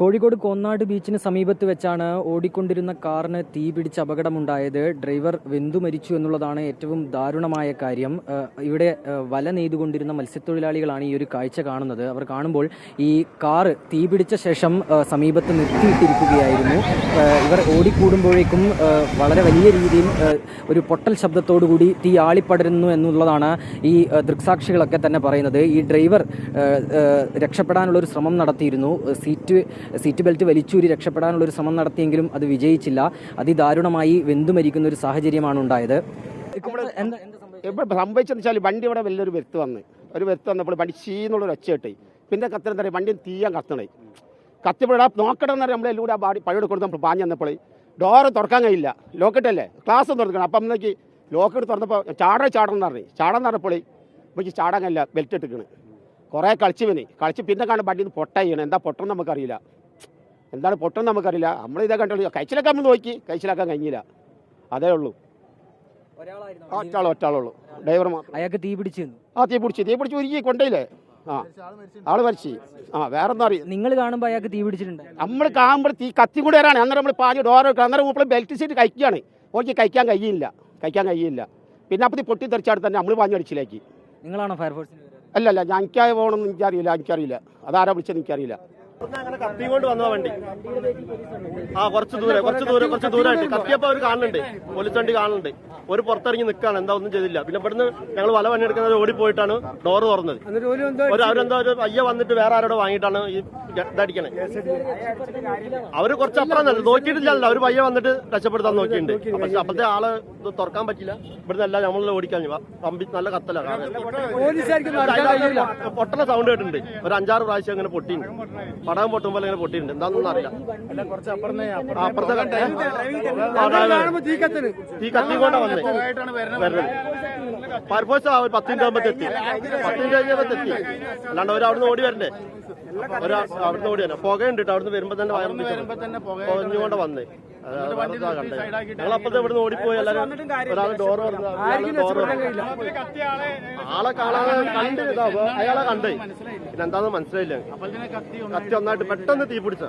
കോഴിക്കോട് കോന്നാട് ബീച്ചിന് സമീപത്ത് വെച്ചാണ് ഓടിക്കൊണ്ടിരുന്ന കാറിന് തീ പിടിച്ച് അപകടമുണ്ടായത്. ഡ്രൈവർ വെന്തു മരിച്ചു എന്നുള്ളതാണ് ഏറ്റവും ദാരുണമായ കാര്യം. ഇവിടെ വല നെയ്തുകൊണ്ടിരുന്ന മത്സ്യത്തൊഴിലാളികളാണ് ഈ ഒരു കാഴ്ച കാണുന്നത്. അവർ കാണുമ്പോൾ ഈ കാറ് തീ പിടിച്ച ശേഷം സമീപത്ത് നിർത്തിയിട്ടിരിക്കുകയായിരുന്നു. ഇവർ ഓടിക്കൂടുമ്പോഴേക്കും വളരെ വലിയ രീതിയിൽ ഒരു പൊട്ടൽ ശബ്ദത്തോടുകൂടി തീ ആളിപ്പടരുന്നു എന്നുള്ളതാണ് ഈ ദൃക്സാക്ഷികളൊക്കെ തന്നെ പറയുന്നത്. ഈ ഡ്രൈവർ രക്ഷപ്പെടാനുള്ള ഒരു ശ്രമം നടത്തിയിരുന്നു. സീറ്റ് സീറ്റ് ബെൽറ്റ് വലിച്ചൂരി രക്ഷപ്പെടാനുള്ള ഒരു ശ്രമം നടത്തിയെങ്കിലും അത് വിജയിച്ചില്ല. അതിദാരുണമായി വെന്തു മരിക്കുന്ന ഒരു സാഹചര്യമാണ് ഉണ്ടായത്. സംഭവിച്ചെന്ന് വെച്ചാൽ വണ്ടി ഇവിടെ വലിയൊരു വ്യക്തി വന്ന്. ഒരു വ്യക്തി വന്നപ്പോൾ വണ്ടി ചീന്നുള്ളൊരു ഒച്ച കിട്ടി പിന്നെ കത്തി എന്താ പറയുക വണ്ടി തീയാൻ കത്തണേ കത്തിപ്പോഴാ നോക്കണം എന്നറിയാം നമ്മളെല്ലാം കൂടെ ആ ബാടി പഴയോട് കൊടുത്ത് നമ്മൾ പാഞ്ഞ് വന്നപ്പോൾ ഡോറ് തുറക്കാൻ കഴിയില്ല. ലോക്കിട്ടല്ലേ ക്ലാസ് തുറക്കണം. അപ്പം അന്നേക്ക് ലോക്കറ്റ് തുറന്നപ്പോൾ ചാട ചാടണം എന്ന് പറഞ്ഞു. ചാടാൻ പറഞ്ഞപ്പോൾ എനിക്ക് ചാടാൻ കഴിയില്ല. ബെൽറ്റ് ഇട്ടിക്കണ് കുറേ കളിച്ച് പിന്നെ കളിച്ച് പിന്നെ കാണും വണ്ടി പൊട്ടയ്യണം എന്താ പൊട്ടം നമുക്കറിയില്ല. എന്താണ് പൊട്ടം നമുക്കറിയില്ല. നമ്മൾ ഇതേ കണ്ടു കഴിച്ചിലൊക്കെ നമ്മൾ നോക്കി. കഴിച്ചിലാക്കാൻ കഴിഞ്ഞില്ല. അതേ ഉള്ളൂ. ഒറ്റാൾ ഒറ്റാളോ ഒറ്റാളുള്ളൂ ഡ്രൈവർ അയാൾക്ക് തീ പിടിച്ചു ആ തീ പിടിച്ച്. തീ പിടിച്ച് ഒരുക്കി കൊണ്ടേയില്ലേ? ആ. ആൾ മരിച്ചു. ആ വേറെ എന്താ അറിയാം നിങ്ങൾ കാണുമ്പോൾ അയാൾക്ക് തീ പിടിച്ചിട്ടുണ്ട് നമ്മൾ കാണുമ്പോൾ തീ കത്തി കൂടെ വരാണ്. അന്നേരം നമ്മൾ പാഞ്ഞ് ഡോർ അന്നേരം നമ്മൾ ബെൽറ്റ് സീറ്റ് കഴിക്കുകയാണ്. ഓക്കെ കഴിക്കാൻ കഴിയില്ല. കഴിക്കാൻ കഴിയില്ല. പിന്നെ അപ്പോൾ പൊട്ടി തെറിച്ചാട് തന്നെ നമ്മൾ പാഞ്ഞടിച്ചിലേക്ക് നിങ്ങളാണോ ഫയർഫോഴ്സിന് അല്ല അല്ല ഞാൻ എനിക്കായ പോകണമെന്ന് എനിക്കറിയില്ല എനിക്കറിയില്ല. അതാരാ വിളിച്ചത് എനിക്കറിയില്ല. അങ്ങനെ കത്തിക്കൊണ്ട് വന്ന വണ്ടി. ആ കുറച്ച് ദൂരെ കുറച്ച് ദൂരെ കുറച്ച് ദൂരമായിട്ട് കത്തിയപ്പോ അവർ കാണുന്നുണ്ട്. പോലീസ് വണ്ടി കാണുന്നുണ്ട്. ഒരു പുറത്തിറങ്ങി നിൽക്കാണ് എന്താ ഒന്നും ചെയ്തില്ല. പിന്നെ ഇവിടുന്ന് ഞങ്ങൾ വല പണിയെടുക്കുന്നത് ഓടി പോയിട്ടാണ് ഡോറ് തുറന്നത്. ഒരു അവരെന്താ ഒരു അയ്യ വന്നിട്ട് വേറെ ആരോടെ വാങ്ങിയിട്ടാണ് ഈ ഇതടിക്കണേ. അവർ കുറച്ച് അപ്പുറം നല്ല നോക്കിയിട്ടില്ലല്ലോ. അവർ പയ്യ വന്നിട്ട് രക്ഷപ്പെടുത്താൻ നോക്കിയിട്ടുണ്ട്. പക്ഷെ അപ്പത്തെ ആൾ ഇത് തുറക്കാൻ പറ്റില്ല. ഇവിടുന്ന് എല്ലാം നമ്മളെ ഓടിക്കാൻ പമ്പി നല്ല കത്തല പൊട്ടണ സൗണ്ട് കേട്ടിട്ടുണ്ട്. ഒരു അഞ്ചാറ് പ്രാവശ്യം അങ്ങനെ പൊട്ടിയിട്ടുണ്ട്. പടകം പൊട്ടുമ്പോൾ ഇങ്ങനെ പൊട്ടിയിട്ടുണ്ട്. എന്താണെന്നൊന്നും അറിയില്ല. അപ്പുറത്തെ കണ്ടേ തീ കത്തിക്കൊണ്ടാ വന്നത് വരുന്നത്. ഫയർഫോഴ്സ് ആ ഒരു പത്ത് മിനിറ്റ് എത്തി പത്ത് മിനിറ്റ് എത്തി അല്ലാണ്ട് അവർ അവിടുന്ന് ഓടി വരണ്ടേ? ഒരാ അവിടുന്ന് ഓടി വരണം. പുക ഉണ്ട് അവിടുന്ന് വരുമ്പോ തന്നെ വയറിന് പുകഞ്ഞുകൊണ്ട് വന്നേ. ഞങ്ങളപ്പത്തെ ഇവിടുന്ന് ഓടിപ്പോയി എല്ലാരും. ഒരാൾ ഡോർ ഡോർ ആളെ കാണാതെ കണ്ട് അയാളെ കണ്ടേ. പിന്നെ എന്താന്ന് മനസ്സിലായില്ല. കത്തി ഒന്നായിട്ട് പെട്ടെന്ന് തീ പിടിച്ച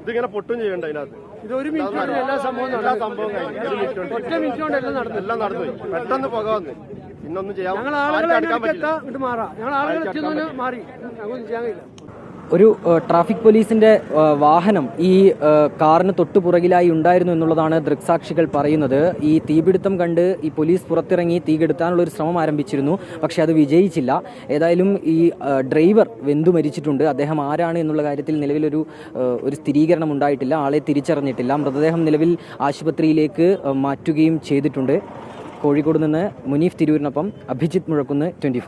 ഇതിങ്ങനെ പൊട്ടും ചെയ്യണ്ട അതിനകത്ത്. ഇതൊരു മിനിറ്റ് എല്ലാ സംഭവം എല്ലാ സംഭവം കഴിഞ്ഞു. ഒരു മിനിറ്റ് കൊണ്ട്. ഒറ്റ മിനിറ്റ് കൊണ്ട് എല്ലാം നടന്നു. എല്ലാം നടന്നു. പെട്ടെന്ന് പുക വന്ന്. ഇന്നൊന്നും ചെയ്യാൻ ഞങ്ങൾ ആളുകളെ മാറാം. ഞങ്ങൾ എത്തിയതിന് മാറി. ഞങ്ങൾക്കൊന്നും ചെയ്യാൻ കഴിയില്ല. ഒരു ട്രാഫിക് പോലീസിന്റെ വാഹനം ഈ കാറിന് തൊട്ടു പുറകിലായി ഉണ്ടായിരുന്നു എന്നുള്ളതാണ് ദൃക്സാക്ഷികൾ പറയുന്നത്. ഈ തീപിടുത്തം കണ്ട് ഈ പോലീസ് പുറത്തിറങ്ങി തീ കെടുത്താനുള്ള ഒരു ശ്രമം ആരംഭിച്ചിരുന്നു. പക്ഷേ അത് വിജയിച്ചില്ല. ഏതായാലും ഈ ഡ്രൈവർ വെന്തു മരിച്ചിട്ടുണ്ട്. അദ്ദേഹം ആരാണ് എന്നുള്ള കാര്യത്തിൽ നിലവിലൊരു ഒരു സ്ഥിരീകരണം ഉണ്ടായിട്ടില്ല. ആളെ തിരിച്ചറിഞ്ഞിട്ടില്ല. മൃതദേഹം നിലവിൽ ആശുപത്രിയിലേക്ക് മാറ്റുകയും ചെയ്തിട്ടുണ്ട്. കോഴിക്കോട് നിന്ന് മുനീഫ് തിരൂരിനൊപ്പം അഭിജിത്ത് മുഴക്കുന്ന് ട്വന്റി